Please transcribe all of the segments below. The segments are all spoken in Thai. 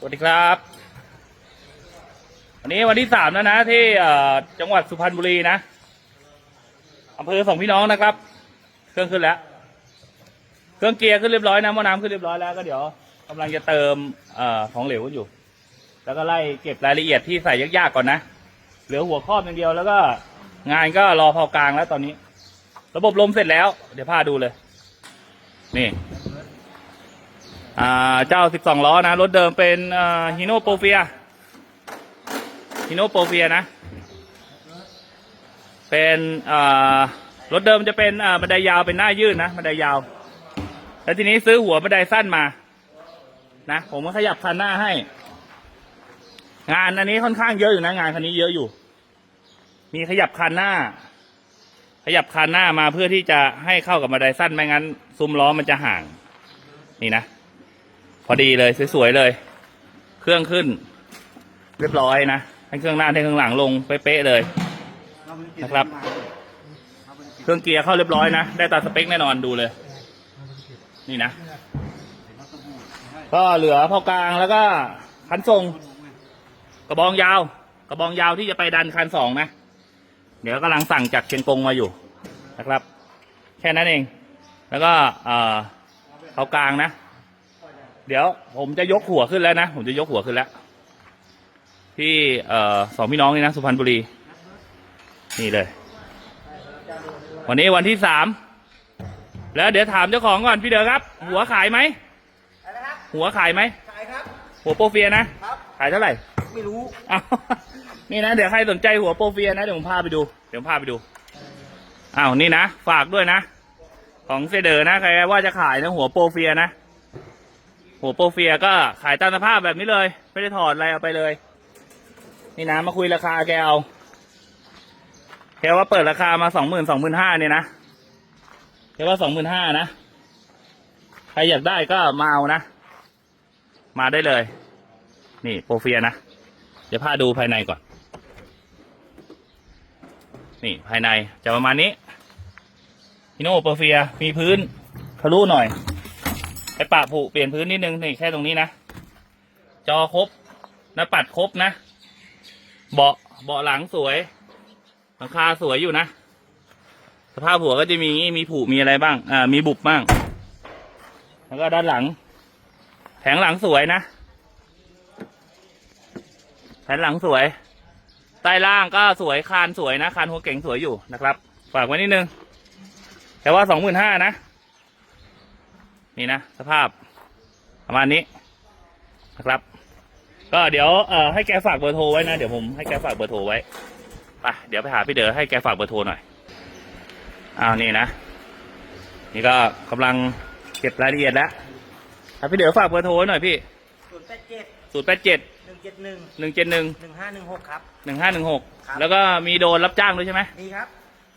สวัสดีครับ วันนี้วันที่สามแล้วนะที่จังหวัดสุพรรณบุรีนะอำเภอสองพี่น้องนะครับ เครื่องขึ้นแล้ว เครื่องเกียร์ขึ้นเรียบร้อยนะมอน้ำขึ้นเรียบร้อยแล้วก็เดี๋ยวกำลังจะเติมอของเหลวอยู่ แล้วก็ไล่เก็บรายละเอียดที่ใส่ยากๆก่อนนะ เหลือหัวครอบอย่างเดียวแล้วก็งานก็รอพอกลางแล้วตอนนี้ ระบบลมเสร็จแล้ว เดี๋ยวพาดูเลย นี่ อ่าเจ้า 12 ล้อนะ รถเดิมเป็นฮิโนโปเฟียฮิโนโปเฟียนะ เป็นรถเดิมจะเป็นบันไดยาวเป็นหน้ายื่นนะบันไดยาว แล้วทีนี้ซื้อหัวบันไดสั้นมา นะ ผมก็ขยับคันหน้าให้ งานอันนี้ค่อนข้างเยอะอยู่นะ งานคันนี้เยอะอยู่ มีขยับคันหน้า ขยับคันหน้ามาเพื่อที่จะให้เข้ากับบันไดสั้นไม่งั้น ซุ้มล้อมันจะห่าง นี่นะ พอดีเลยสวยๆเลย เครื่องขึ้น เรียบร้อยนะให้เครื่องหน้าให้เครื่องหลังลงเป๊ะๆเลยนะครับ เครื่องเกียร์เข้าเรียบร้อยนะได้ตามสเปคแน่นอนดูเลย นี่นะก็เหลือพอกลางแล้วก็คันทรง กระบองยาว กระบองยาวที่จะไปดันคันสองนะ เดี๋ยวกำลังสั่งจากเชียงกงมาอยู่นะครับ แค่นั้นเอง แล้วก็เอ่อเขากลางนะ เดี๋ยวผมจะยกหัวขึ้นแล้วนะ ผมจะยกหัวขึ้นแล้ว ที่เอ่อสองพี่น้องนี่นะ สุพรรณบุรี นี่เลย วันนี้วันที่สามแล้วเดี๋ยวถามเจ้าของก่อนพี่เด๋อครับ หัวขายไหมอะไรนะครับหัวขายไหมขายครับ หัวโปรเฟียนะครับขายเท่าไหร่ ไม่รู้อ้าวนี่นะเดี๋ยวใครสนใจหัวโปรเฟียนะเดี๋ยวผมพาไปดู เดี๋ยวผมพาไปดูอ้าวนี่นะ ฝากด้วยนะ ของเซเดอร์นะใครว่าจะขายนะหัวโปรเฟียนะ หัวโปรเฟียก็ขายตามสภาพแบบนี้เลย ไม่ได้ถอดอะไรเอาไปเลย นี่นะมาคุยราคาแกเอาแกว่าเปิดราคามาสองหมื่นสองหมื่นห้าเนี่ยนะแกว่าสองหมื่นห้านะ ใครอยากได้ก็มาเอานะ มาได้เลย นี่โปรเฟียนะ เดี๋ยวพาดูภายในก่อน นี่ภายในจะประมาณนี้ฮิโนโปรเฟียมีพื้นทะลุหน่อย ไปปะผุเปลี่ยนพื้นนิดนึงนี่แค่ตรงนี้นะจอครบหน้าปัดครบนะ เบาะเบาะหลังสวยหลังคาสวยอยู่นะ สภาพหัวก็จะมีมีผุมีอะไรบ้าง อ่า มีบุบบ้าง แล้วก็ด้านหลัง แผงหลังสวยนะ แผ่นหลังสวย ใต้ล่างก็สวยคานสวยนะ คานหัวเก่งสวยอยู่นะครับ ฝากไว้นิดนึง แต่ว่าสองหมื่นห้านะ นี่นะสภาพประมาณนี้นะครับ ก็เดี๋ยวเอ่อให้แกฝากเบอร์โทรไว้นะเดี๋ยวผมให้แกฝากเบอร์โทรไว้ไปเดี๋ยวไปหาพี่เด๋อให้แกฝากเบอร์โทรหน่อยอ้าวนี่นะ นี่ก็กำลังเก็บรายละเอียดแล้วให้พี่เด๋อฝากเบอร์โทรไว้หน่อยพี่ศูนย์แปดเจ็ดศูนย์แปดเจ็ดหนึ่งเจ็ดหนึ่งหนึ่งเจ็ดหนึ่งหนึ่งห้าหนึ่งหกครับหนึ่งห้าหนึ่งหกครับแล้วก็มีโดนรับจ้างด้วยใช่ไหมนี่ครับ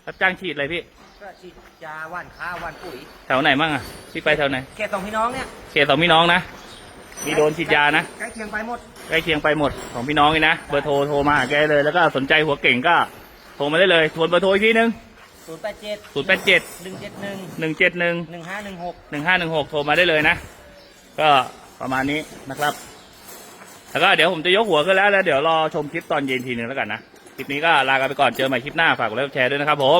รับจ้างฉีดอะไรพี่ ก็ฉีดยาหว่านข้าวหว่านปุ๋ยแถวไหนมั่งอะพี่ไปแถวไหนเขตสองพี่น้องเนี่ยเขตสองพี่น้องนะมีโดนฉีดยานะใกล้เคียงไปหมดใกล้เคียงไปหมดของพี่น้องนี่นะเบอร์โทรโทรมาหาแกเลยแล้วก็สนใจหัวเก่งก็โทรมาได้เลยทวนเบอร์โทรอีกทีนึงศูนย์แปดเจ็ดศูนย์แปดเจ็ดหนึ่งเจ็ดหนึ่งหนึ่งเจ็ดหนึ่งหนึ่งห้าหนึ่งหกหนึ่งห้าหนึ่งหกโทรมาได้เลยนะก็ประมาณนี้นะครับ แล้วก็เดี๋ยวผมจะยกหัวขึ้นแล้วแล้วเดี๋ยวรอชมคลิปตอนเย็นทีนึงแล้วกันนะคลิปนี้ก็ลากันไปก่อนเจอใหม่คลิปหน้าฝากกดไลค์กดแชร์ด้วยนะครับผม